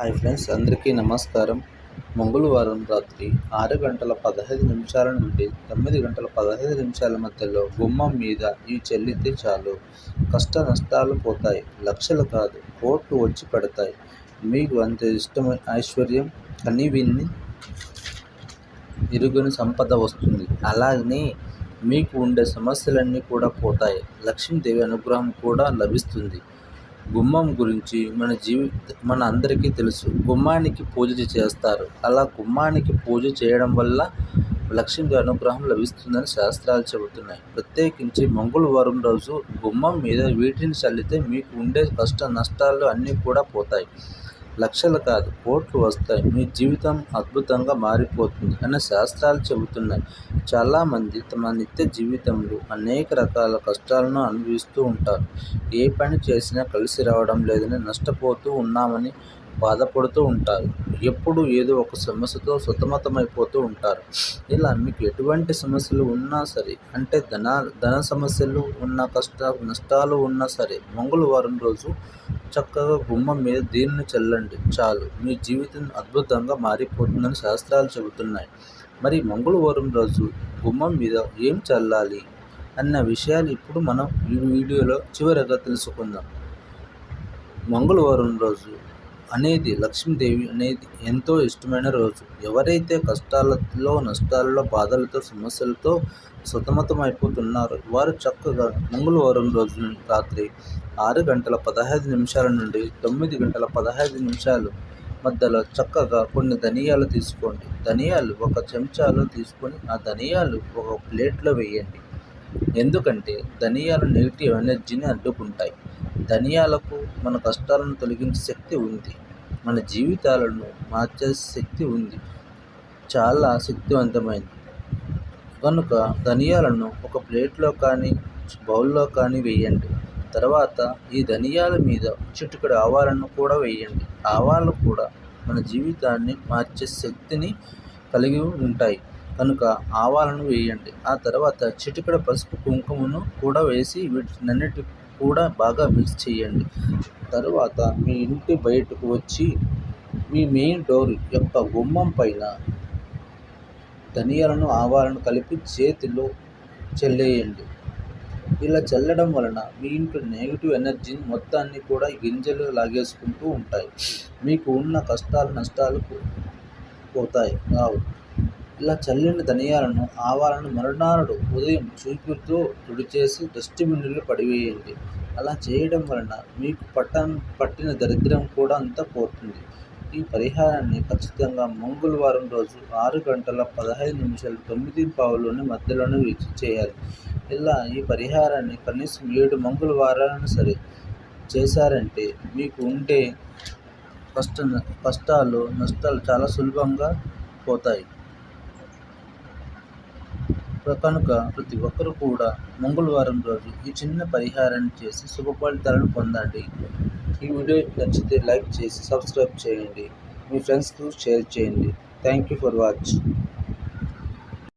Hi friends అందరికీ నమస్కారం. మంగళవారం రాత్రి ఆరు గంటల పదహైదు నిమిషాల నుండి తొమ్మిది గంటల పదహైదు నిమిషాల మధ్యలో గుమ్మం మీద ఈ చెల్లితే చాలు. కష్ట నష్టాలు పోతాయి లక్షలు కాదు కోట్లు వచ్చి పడతాయి. మీకు అంత ఇష్టమైన ఐశ్వర్యం కని విన్ని ఇరుగుని సంపద వస్తుంది. అలాగనే మీకు ఉండే సమస్యలన్నీ కూడా పోతాయి. లక్ష్మీదేవి అనుగ్రహం కూడా లభిస్తుంది. గుమ్మం గురించి మన జీవి మన అందరికీ తెలుసు. గుమ్మానికి పూజ చేస్తారు. అలా గుమ్మానికి పూజ చేయడం వల్ల లక్ష్మి అనుగ్రహం లభిస్తుందని శాస్త్రాలు చెబుతున్నాయి. ప్రత్యేకించి మంగళవారం రోజు గుమ్మం మీద వీటిని చల్లితే మీకు ఉండే కష్ట నష్టాలు అన్నీ కూడా పోతాయి. లక్షలు కాదు కోట్లు వస్తాయి. మీ జీవితం అద్భుతంగా మారిపోతుంది అని శాస్త్రాలు చెబుతున్నాయి. చాలామంది తమ నిత్య జీవితంలో అనేక రకాల కష్టాలను అనుభవిస్తూ ఉంటారు. ఏ పని చేసినా కలిసి రావడం లేదని నష్టపోతూ ఉన్నామని బాధపడుతూ ఉంటారు. ఎప్పుడు ఏదో ఒక సమస్యతో సతమతమైపోతూ ఉంటారు. ఇలా మీకు ఎటువంటి సమస్యలు ఉన్నా సరే అంటే ధన ధన సమస్యలు ఉన్న కష్ట నష్టాలు ఉన్నా సరే మంగళవారం రోజు చక్కగా గుమ్మం మీద దీన్ని చల్లండి. చాలు. మీ జీవితం అద్భుతంగా మారిపోతుందని శాస్త్రాలు చెబుతున్నాయి. మరి మంగళవారం రోజు గుమ్మం మీద ఏం చల్లాలి? అన్న విషయాలు ఇప్పుడు మనం ఈ వీడియోలో చివరగా తెలుసుకుందాం. మంగళవారం రోజు అనేది లక్ష్మీదేవి అనేది ఎంతో ఇష్టమైన రోజు. ఎవరైతే కష్టాలలో నష్టాలలో బాధలతో సమస్యలతో సతమతం అయిపోతున్నారో వారు చక్కగా మంగళవారం రోజు రాత్రి ఆరు గంటల పదహైదు నిమిషాల నుండి తొమ్మిది గంటల పదహైదు నిమిషాలు మధ్యలో చక్కగా కొన్ని ధనియాలు తీసుకోండి. ధనియాలు ఒక చెంచాలో తీసుకొని ఆ ధనియాలు ఒక ప్లేట్లో వేయండి. ఎందుకంటే ధనియాలు నెగిటివ్ ఎనర్జీని అడ్డుకుంటాయి. ధనియాలకు మన కష్టాలను తొలగించే శక్తి ఉంది. మన జీవితాలను మార్చే శక్తి ఉంది. చాలా శక్తివంతమైంది. కనుక ధనియాలను ఒక ప్లేట్లో కానీ బౌల్లో కానీ వేయండి. తర్వాత ఈ ధనియాల మీద చిటికెడు ఆవాలను కూడా వేయండి. ఆవాలు కూడా మన జీవితాన్ని మార్చే శక్తిని కలిగి ఉంటాయి. కనుక ఆవాలను వేయండి. ఆ తర్వాత చిటికడ పసుపు కుంకుమను కూడా వేసి వీటినన్నిటి కూడా బాగా మిక్స్ చేయండి. తరువాత మీ ఇంటి బయటకు వచ్చి మీ మెయిన్ డోర్ యొక్క గుమ్మం పైన ధనియాలను ఆవాలను కలిపి చేతిలో చెల్లేయండి. ఇలా చల్లడం వలన మీ ఇంట్లో నెగిటివ్ ఎనర్జీని మొత్తాన్ని కూడా గింజలు లాగేసుకుంటూ ఉంటాయి. మీకు ఉన్న కష్టాలు నష్టాలు పోతాయి. కావు ఇలా చల్లిన ధనియాలను ఆవాలను మరునాడు ఉదయం చూపుతో తుడిచేసి డస్ట్బిన్లో పడివేయండి. అలా చేయడం వలన మీకు పట్టం పట్టిన దరిద్రం కూడా అంతా పోతుంది. ఈ పరిహారాన్ని ఖచ్చితంగా మంగళవారం రోజు ఆరు గంటల పదహైదు నిమిషాలు తొమ్మిది పావులోని మధ్యలోనే వీచి చేయాలి. ఇలా ఈ పరిహారాన్ని కనీసం ఏడు మంగళవారాలను సరే చేశారంటే మీకు ఉండే కష్ట కష్టాలు నష్టాలు చాలా సులభంగా పోతాయి. కనుక ప్రతి ఒక్కరు కూడా మంగళవారం రోజు ఈ చిన్న పరిహారాన్ని చేసి శుభ ఫలితాలను పొందండి. ఈ వీడియో నచ్చితే లైక్ చేసి సబ్స్క్రైబ్ చేయండి. మీ ఫ్రెండ్స్కు షేర్ చేయండి. Thank you for watch